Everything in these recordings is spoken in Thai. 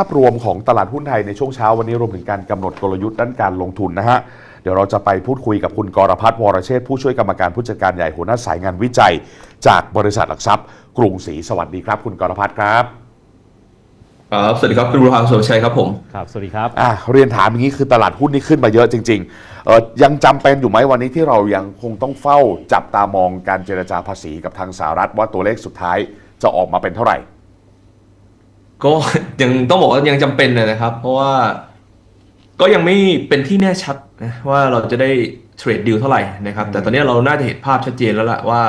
ภาพรวมของตลาดหุ้นไทยในช่วงเช้าวันนี้รวมถึงการกำหนดกลยุทธ์ด้านการลงทุนนะฮะ เดี๋ยวเราจะไปพูดคุยกับคุณกรพัฒน์วรเชษฐ์ผู้ช่วยกรรมการผู้จัดการใหญ่หัวหน้าสายงานวิจัย จากบริษัทหลักทรัพย์ กรุงศรีสวัสดีครับ คุณกรพัฒน์ครับครับสวัสดีครับคุณบุรพาสุรชัยครับผมครับสวัสดีครับอะเรียนถามอย่างนี้คือตลาดหุ้นนี่ขึ้นมาเยอะจริงๆเออยังจำเป็นอยู่ไหมวันนี้ที่เรายังคงต้องเฝ้าจับตามองการเจรจาภาษีกับทางสหรัฐว่าตัวเลขสุดท้ายจะออกมาเป็นเท่าไหร่ ก็ยังต้องบอกว่ายังจำเป็นนะครับ เพราะว่าก็ยังไม่เป็นที่แน่ชัดนะว่าเราจะได้เทรดดิวเท่าไหร่นะครับ แต่ตอนนี้เราน่าจะเห็นภาพชัดเจนแล้วล่ะว่า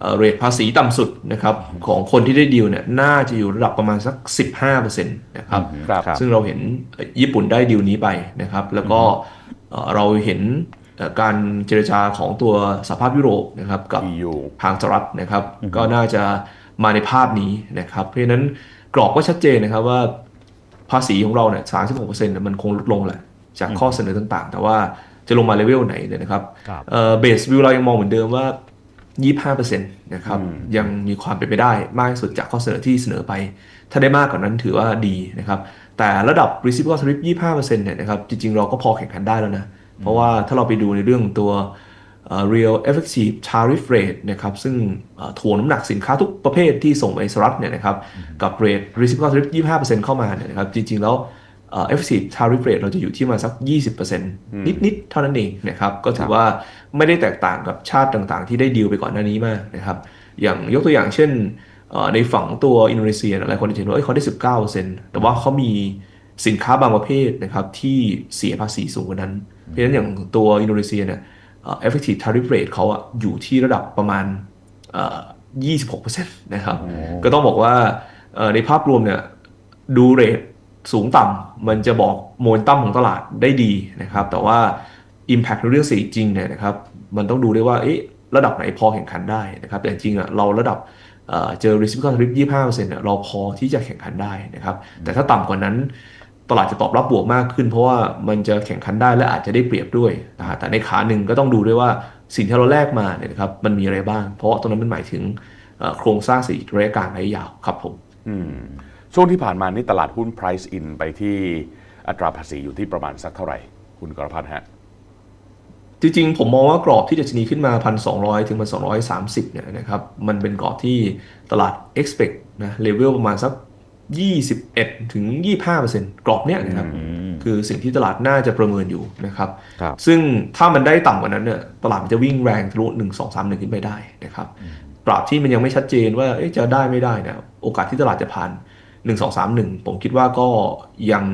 เอ่อเรทภาษีต่ำสุดนะครับของคนที่ได้ดิวเนี่ยน่าจะอยู่ระดับประมาณสัก 15%นะครับครับซึ่งเราเห็นญี่ปุ่นได้ดิวนี้ไปนะครับ แล้วก็เอ่อเราเห็นเอ่อการเจรจาของตัวสหภาพยุโรปนะครับกับ EU ทางสหรัฐนะครับ ก็น่าจะมาในภาพนี้นะครับ เพราะฉะนั้น กรอบก็ชัดเจนนะครับว่าภาษีของเราเนี่ย36%เนี่ยมันคงลดลงแหละจากข้อเสนอต่างๆ แต่ว่าจะลงมาเลเวลไหนเนี่ยนะครับครับเอ่อเบสวิวเรายังมองเหมือนเดิมว่า25%นะครับยังมีความเป็นไปได้มากที่สุดจากข้อเสนอที่เสนอไป ถ้าได้มากกว่านั้นถือว่าดีนะครับ แต่ระดับ reciprocal tariff 25%เนี่ยนะครับจริงๆ เราก็พอแข่งขันได้แล้วนะ เพราะว่าถ้าเราไปดูในเรื่องตัวเอ่อ real effective tariff rate นะครับซึ่งเอ่อถ่วงน้ำหนักสินค้าทุกประเภทที่ส่งไปสหรัฐเนี่ยนะครับกับ rate reciprocal tariff 25%เข้ามาเนี่ยนะครับจริง ๆ แล้วเอ่อ effective tariff rate เราจะอยู่ที่มาสัก 20%นิด ๆ เท่านั้นเองนะครับก็ถือว่าไม่ได้แตกต่างกับชาติต่างๆ ที่ได้ดีลไปก่อนหน้านี้มากนะครับอย่างยกตัวอย่างเช่นเอ่อในฝั่งตัวอินโดนีเซียหลายคนจะเห็นว่าเอ้ยเขาได้ 19%แต่ว่าเขามีสินค้าบางประเภทนะครับที่เสียภาษีสูงกว่านั้น เพราะฉะนั้นอย่างตัวอินโดนีเซียเนี่ยเอ่อ effective tariff rate เขาอะอยู่ที่ระดับประมาณเอ่อ26%นะครับ ก็ต้องบอกว่าเอ่อในภาพรวมเนี่ยดูเรทสูงต่ำมันจะบอกโมเมนตัมของตลาดได้ดีนะครับ แต่ว่า Impact ในเรื่องเศรษฐกิจจริงเนี่ยนะครับ มันต้องดูด้วยว่าเอ๊ะระดับไหนพอแข่งขันได้นะครับ แต่จริงๆอะเราระดับเอ่อเจอ reciprocal tariff 25%เนี่ยเราพอที่จะแข่งขันได้นะครับ แต่ถ้าต่ำกว่านั้น ตลาดจะตอบรับบวกมากขึ้น เพราะว่ามันจะแข่งขันได้และอาจจะได้เปรียบด้วยนะฮะแต่ในขาหนึ่งก็ต้องดูด้วยว่าสิ่งที่เราแลกมาเนี่ยนะครับมันมีอะไรบ้าง เพราะว่าตรงนั้นมันหมายถึงเอ่อโครงสร้างเศรษฐกิจระยะกลางระยะยาวครับผมอืมช่วงที่ผ่านมานี่ตลาดหุ้น price in ไปที่อัตราภาษีอยู่ที่ประมาณสักเท่าไหร่ คุณกรพัฒน์ฮะจริงๆ ผมมองว่ากรอบที่จะชนีขึ้นมา 1,200 ถึง 1,230 เนี่ยนะครับ มันเป็นกรอบที่ตลาด expect นะเลเวลประมาณสัก 21ถึง25%กรอบเนี้ยนะครับคือสิ่งที่ตลาดน่าจะประเมินอยู่นะครับครับซึ่งถ้ามันได้ต่ำกว่านั้นเนี่ยตลาดมันจะวิ่งแรงทะลุ1 2 3 1ขึ้นไปได้นะครับตราบที่มันยังไม่ชัดเจนว่าเอ๊ะจะได้ไม่ได้เนี่ยโอกาสที่ตลาดจะผ่าน 1 2 3 1 ผมคิดว่าก็ยัง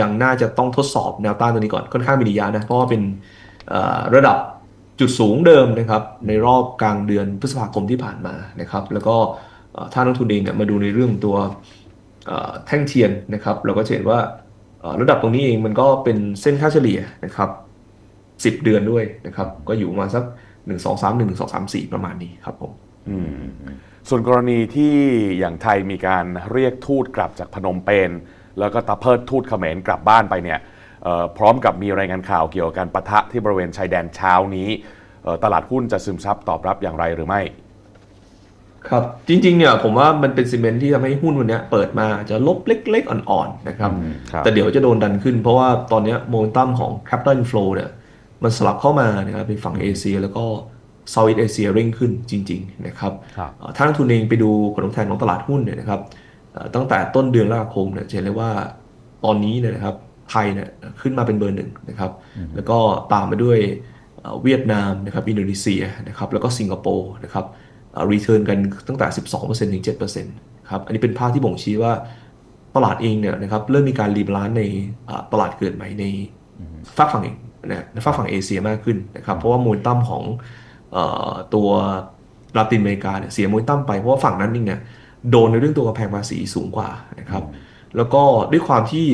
ยังน่าจะต้องทดสอบแนวต้านตัวนี้ก่อนค่อนข้างมีนัยยะนะเพราะว่าเป็นเอ่อระดับจุดสูงเดิมนะครับในรอบกลางเดือนพฤษภาคมที่ผ่านมานะครับ แล้วก็เอ่อถ้านักลงทุนเองเนี่ยมาดูในเรื่องตัวเอ่อ แท่งเทียนนะครับ เราก็จะเห็นว่าระดับตรงนี้เองมันก็เป็นเส้นค่าเฉลี่ยนะครับ10 เดือนด้วยนะครับ ก็อยู่มาสัก 1 2 3 1 2 3 4 ประมาณนี้ครับผมส่วนกรณีที่อย่างไทยมีการเรียกทูตกลับจากพนมเปญแล้วก็ตะเพิดทูตเขมรกลับบ้านไปเนี่ยพร้อมกับมีรายงานข่าวเกี่ยวกับการปะทะที่บริเวณชายแดนเช้านี้ ตลาดหุ้นจะซึมซับตอบรับอย่างไรหรือไม่ ครับ จริงๆเนี่ยผมว่ามันเป็นซีเมนต์ที่ทำให้หุ้นวันเนี้ยเปิดมาจะลบเล็กๆ อ่อนๆนะครับ ครับ แต่เดี๋ยวจะโดนดันขึ้น เพราะว่าตอนเนี้โมเมนตัมของ Capital Inflow เนี่ยมันสลับเข้ามานะครับเป็นฝั่งเอเชียแล้วก็ Southeast Asia เร่งขึ้นจริงๆนะครับครับเอ่อถ้านักทุนเองไปดูผลตอบแทนของตลาดหุ้นเนี่ยนะครับเอ่อตั้งแต่ต้นเดือนมกราคมเนี่ยจะเห็นเลยว่าตอนนี้เนี่ยนะครับไทยเนี่ยขึ้นมาเป็นเบอร์หนึ่งนะครับ แล้วก็ตามมาด้วยเอ่อเวียดนามนะครับอินโดนีเซียนะครับแล้วก็สิงคโปร์นะครับ รีเทิร์นกันตั้งแต่ 12%ถึง 7%ครับ อันนี้เป็นภาพที่บ่งชี้ว่าตลาดเองเนี่ยนะครับเริ่มมีการรีบาลานซ์ในอ่าตลาดเกิดใหม่ในฝากฝั่งเองนะในฝากฝั่งเอเชียมากขึ้นนะครับ เพราะว่ามูลตั้มของเอ่อตัวลาตินอเมริกาเนี่ยเสียมูลตั้มไปเพราะว่าฝั่งนั้นเองเนี่ยโดนในเรื่องตัวกำแพงภาษีสูงกว่านะครับ แล้วก็ด้วยความที่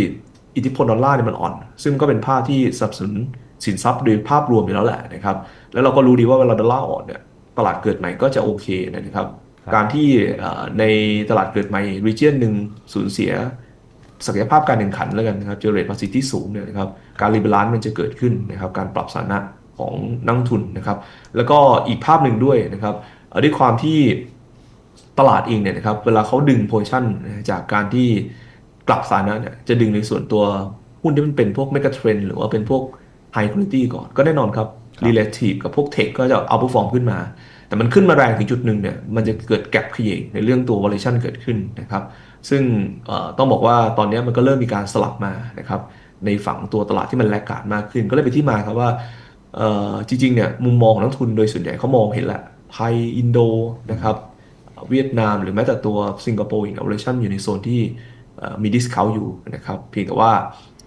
อิทธิพลดอลลาร์เนี่ยมันอ่อน ซึ่งก็เป็นภาพที่สนับสนุนสินทรัพย์โดยภาพรวมอยู่แล้วแหละนะครับ แล้วเราก็รู้ดีว่าเวลาดอลลาร์อ่อนเนี่ย ตลาดเกิดใหม่ก็จะโอเคนะครับ การที่เอ่อในตลาดเกิดใหม่ region หนึ่งสูญเสียศักยภาพการแข่งขันแล้วกันนะครับเจอเรทภาษีที่สูงเนี่ยนะครับการรีบาลานซ์มันจะเกิดขึ้นนะครับการปรับสถานะของนักลงทุนนะครับ แล้วก็อีกภาพหนึ่งด้วยนะครับเอ่อด้วยความที่ตลาดเองเนี่ยนะครับเวลาเขาดึงโพซิชันจากการที่กลับสถานะเนี่ยจะดึงในส่วนตัวหุ้นที่มันเป็นพวก mega trend หรือว่าเป็นพวก high quality ก่อนก็แน่นอนครับ relative กับพวก tech ก็จะ outperform ขึ้นมา แต่มันขึ้นมาแรงถึงจุดหนึ่งเนี่ยมันจะเกิดแกลบขยงในเรื่องตัว valuation เกิดขึ้นนะครับ ซึ่งต้องบอกว่าตอนนี้มันก็เริ่มมีการสลับมานะครับในฝั่งตัวตลาดที่มันแลกขาดมากขึ้น ก็เลยเป็นที่มาครับว่าจริงๆเนี่ยมุมมองของนักทุนโดยส่วนใหญ่เขามองเห็นแหละไทยอินโดนะครับเวียดนามหรือแม้แต่ตัวสิงคโปร์อิน valuation อยู่ในโซนที่มี discount อยู่นะครับเพียงแต่ว่า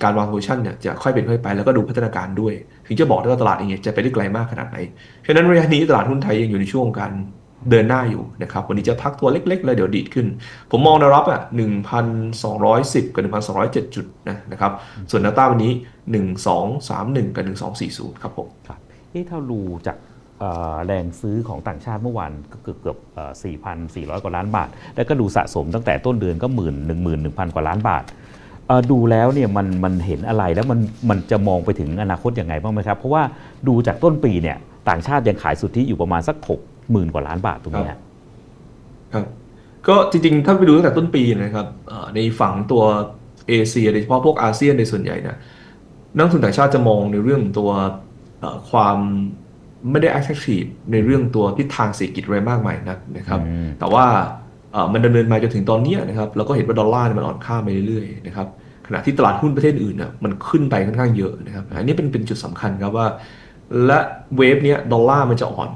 การวาง position เนี่ยจะค่อยเป็นค่อยไปแล้วก็ดูพัฒนาการด้วย ถึงจะบอกได้ว่าตลาดเองจะไปได้ไกลมากขนาดไหน ฉะนั้นระยะนี้ตลาดหุ้นไทยยังอยู่ในช่วงการเดินหน้าอยู่นะครับ วันนี้จะพักตัวเล็กๆ แล้วเดี๋ยวดีดขึ้น ผมมองแนวรับอะ1,210 กับ 1,207 จุดนะนะครับ ส่วนแนวต้านวันนี้ 1231 กับ 1240 ครับผมครับเอ๊ะถ้าดูจากแรงซื้อของต่างชาติเมื่อวานก็เกือบเกือบเอ่อ4,400 กว่าล้านบาท แล้วก็ดูสะสมตั้งแต่ต้นเดือนก็หมื่นหนึ่งหมื่นหนึ่งพันกว่าล้านบาท ดูแล้วเนี่ยมันมันเห็นอะไรแล้วมันมันจะมองไปถึงอนาคตยังไงบ้างไหมครับ เพราะว่าดูจากต้นปีเนี่ยต่างชาติยังขายสุทธิอยู่ประมาณสัก 6 0,000 กว่าล้านบาทตรงเนี้ยครับก็จริงๆ ถ้าไปดูตั้งแต่ต้นปีนะครับเอ่อในฝั่งตัวเอเชียโดยเฉพาะพวกอาเซียนในส่วนใหญ่เนี่ยนักลงทุนต่างชาติจะมองในเรื่องตัวเอ่อความไม่ได้ attractive ในเรื่องตัวทิศทางเศรษฐกิจอะไรมากมายนักนะครับอืมแต่ว่าเอ่อ มันดำเนินมาจนถึงตอนเนี้ยนะครับเราก็เห็นว่าดอลลาร์เนี่ยมันอ่อนค่าไปเรื่อยๆนะครับขณะที่ตลาดหุ้นประเทศอื่นน่ะมันขึ้นไปค่อนข้างเยอะนะครับอันนี้เป็นเป็นจุดสำคัญครับว่า และเวฟเนี้ยดอลลาร์มันจะอ่อน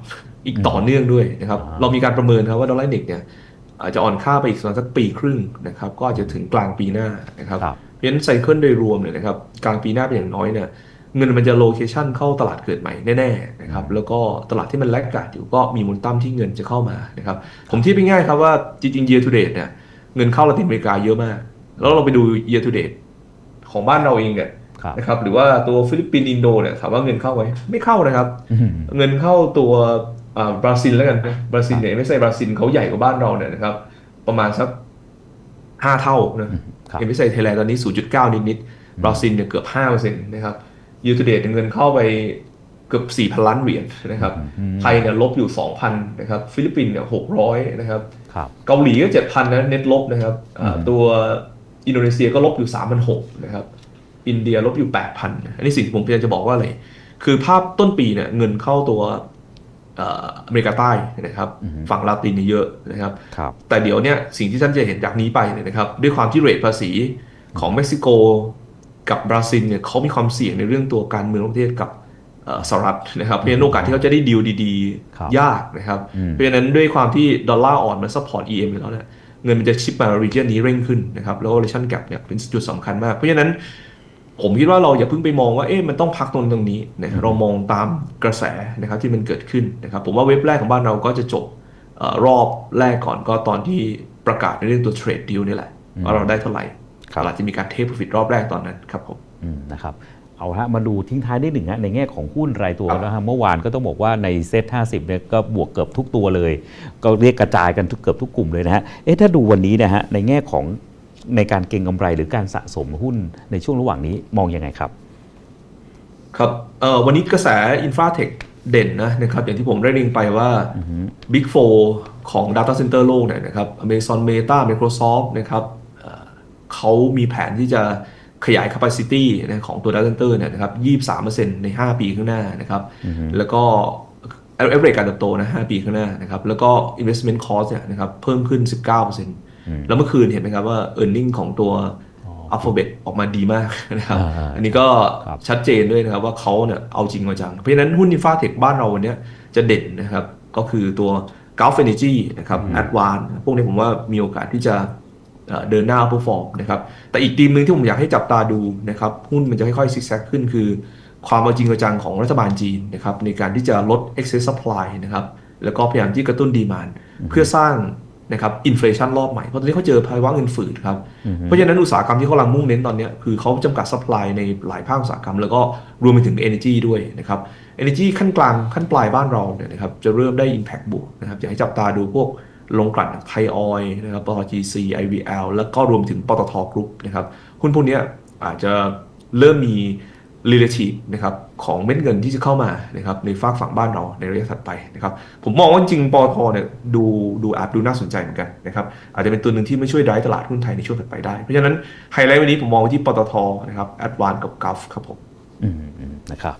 อีกต่อเนื่องด้วยนะครับอ่าเรามีการประเมินครับว่าดอลลาร์เด็กเนี่ยอาจจะอ่อนค่าไปอีกประมาณสักปีครึ่งนะครับก็อาจจะถึงกลางปีหน้านะครับครับเพราะฉะนั้นไซเคิลโดยรวมเนี่ยนะครับกลางปีหน้าเป็นอย่างน้อยเนี่ย เงินมันจะโลเคชันเข้าตลาดเกิดใหม่แน่ๆนะครับแล้วก็ตลาดที่มันแลกกาดอยู่ก็มีมูลตั้มที่เงินจะเข้ามานะครับผมเที่ไปง่ายครับว่าจริงๆ year to date เนี่ยเงินเข้าละตินอเมริกาเยอะมาก แล้วเราไปดู year to date ของบ้านเราเองเนี่ยครับนะครับหรือว่าตัวฟิลิปปินส์อินโดเนี่ยถามว่าเงินเข้าไหมไม่เข้านะครับอืมเงินเข้าตัวอ่าบราซิลแล้วกันนะบราซิลเนี่ยไม่ใช่บราซิลเขาใหญ่กว่าบ้านเราเนี่ยนะครับประมาณสักห้าเท่านะครับเอ็มพีไซไทยแลนด์ตอนนี้ 0.9 นิดนิดๆบราซิลเนี่ยเกือบ5%นะครับ ยูทูเดตเงินเข้าไปเกือบ 4,000 ล้านเหรียญนะครับ ไทยเนี่ยลบอยู่ 2,000 นะครับ ฟิลิปปินส์เนี่ย 600 นะครับครับเกาหลีก็ 7,000 นะ เน็ตลบนะครับอ่าตัวอินโดนีเซียก็ลบอยู่ 3,600 นะครับ อินเดียลบอยู่ 8,000 อันนี้สิ่งที่ผมพยายามจะบอกว่าอะไร คือภาพต้นปีเนี่ยเงินเข้าตัวเอ่ออเมริกาใต้นะครับ ฝั่งลาตินเนี่ยเยอะนะครับครับแต่เดี๋ยวเนี่ยสิ่งที่ท่านจะเห็นจากนี้ไปเนี่ยนะครับ ด้วยความที่เรทภาษีของเม็กซิโก กับบราซิลเนี่ยเขามีความเสี่ยงในเรื่องตัวการเมืองประเทศกับเอ่อสหรัฐนะครับเพราะฉะนั้นโอกาสที่เขาจะได้ดีลดีครับๆยากนะครับอืมเพราะฉะนั้นด้วยความที่ดอลลาร์อ่อนมันซัพพอร์ต EM อยู่แล้วเนี่ยเงินมันจะชิปมา region นี้เร่งขึ้นนะครับแล้ว relation gap เนี่ยเป็นจุดสำคัญมาก เพราะฉะนั้นผมคิดว่าเราอย่าเพิ่งไปมองว่าเอ๊ะมันต้องพักตรงตรงนี้นะเรามองตามกระแสนะครับที่มันเกิดขึ้นนะครับผมว่าเว็บแรกของบ้านเราก็จะจบเออรอบแรกก่อนก็ตอนที่ประกาศในเรื่องตัว trade deal นี่แหละว่าเราได้เท่าไหร่ ครับตลาดจะมีการเทค profit รอบแรกตอนนั้นครับผมอืมนะครับเอาฮะมาดูทิ้งท้ายได้หนึ่งฮะในแง่ของหุ้นรายตัวครับแล้วฮะเมื่อวานก็ต้องบอกว่าในเซ็ต50เนี่ยก็บวกเกือบทุกตัวเลย ก็เรียกกระจายกันทุกเกือบทุกกลุ่มเลยนะฮะเอ๊ะถ้าดูวันนี้นะฮะในแง่ของในการเก็งกำไรหรือการสะสมหุ้นในช่วงระหว่างนี้มองยังไงครับ ครับเอ่อวันนี้กระแสอินฟ a เทคเด่นนะนะครับอย่างที่ผมได้เรียนไปว่า Big 4 ของ Data Center โลกเนี่ยนะครับ Amazon Meta Microsoft นะครับ เอ่อเขามีแผนที่จะขยาย capacity นะของตัว Data Center เนี่ยนะครับ 23%ใน 5 ปีข้างหน้านะครับ แล้วก็ average การเติบโตนะ 5 ปีข้างหน้านะครับ แล้วก็ investment cost เนี่ยนะครับ เพิ่มขึ้น 19%แล้วเมื่อคืนเห็นไหมครับว่า earning ของตัว Alphabet ออกมาดีมากนะครับอ่าอันนี้ก็ครับชัดเจนด้วยนะครับว่าเขาเนี่ยเอาจริงเอาจัง เพราะฉะนั้นหุ้นอินฟาเทคบ้านเราวันเนี้ยจะเด่นนะครับ ก็คือตัว Gulf Energy นะครับ Advance พวกนี้ผมว่ามีโอกาสที่จะ เอ่อเดินหน้า perform นะครับแต่อีกทีมหนึ่งที่ผมอยากให้จับตาดูนะครับหุ้นมันจะค่อยๆซิกแซกขึ้นคือ ความเอาจริงเอาจังของรัฐบาลจีนนะครับในการที่จะลด excess supply นะครับแล้วก็พยายามที่กระตุ้นดีมานเพื่อสร้างนะครับอินฟลชันรอบใหม่ เพราะตอนนี้เขาเจอภาวะเงินฝืดครับ เพราะฉะนั้นอุตสาหกรรมที่เขากำลังมุ่งเน้นตอนเนี้ยคือเขาจำกัด supply ในหลายภาคอุตสาหกรรม แล้วก็รวมไปถึง energy ด้วยนะครับ energy ขั้นกลางขั้นปลายบ้านเราเนี่ยนะครับจะเริ่มได้ impact บวกนะครับอยากให้จับตาดูพวก ลงกลั่นไทยออยนะครับปตท GC IVL แล้วก็รวมถึงปตทกรุ๊ปนะครับหุ้นพวกนี้อาจจะเริ่มมี relative นะครับของเม็ดเงินที่จะเข้ามานะครับในฝากฝั่งบ้านเราในระยะถัดไปนะครับผมมองว่าจริงปอทเนี่ยดูดูอาจดูน่าสนใจเหมือนกันนะครับอาจจะเป็นตัวหนึ่งที่ไม่ช่วย drive ตลาดหุ้นไทยในช่วงถัดไปได้ เพราะฉะนั้นไฮไลท์วันนี้ผมมองไว้ที่ปตทนะครับ Advance กับ Gulf ครับผมอืมนะครับ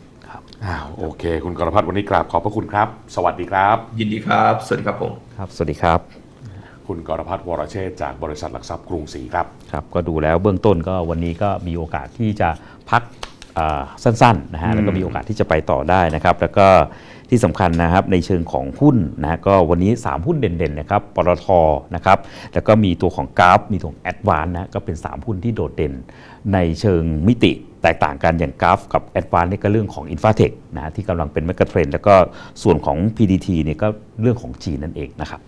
อ้าวโอเค คุณกรพัฒน์วันนี้กราบขอบพระคุณครับ สวัสดีครับ ยินดีครับ สวัสดีครับผม ครับ สวัสดีครับ คุณกรพัฒน์วรเชษฐ์จากบริษัทหลักทรัพย์กรุงศรีครับ ครับ ก็ดูแล้วเบื้องต้นก็วันนี้ก็มีโอกาสที่จะพักอ่าสั้นๆนะฮะแล้วก็มีโอกาสที่จะไปต่อได้นะครับ แล้วก็ที่สำคัญนะครับในเชิงของหุ้นนะก็วันนี้ 3 หุ้นเด่นๆนะครับปตทนะครับแล้วก็มีตัวของกราฟมีตัวของแอดวานนะก็เป็น 3 หุ้นที่โดดเด่นในเชิงมิติ แตกต่างกันอย่างกราฟกับแอดวานนี่ก็เรื่องของอินฟาเทคนะที่กำลังเป็นแมกะเทรนแล้วก็ส่วนของ PDT เนี่ยก็เรื่องของจีนนั่นเองนะครับ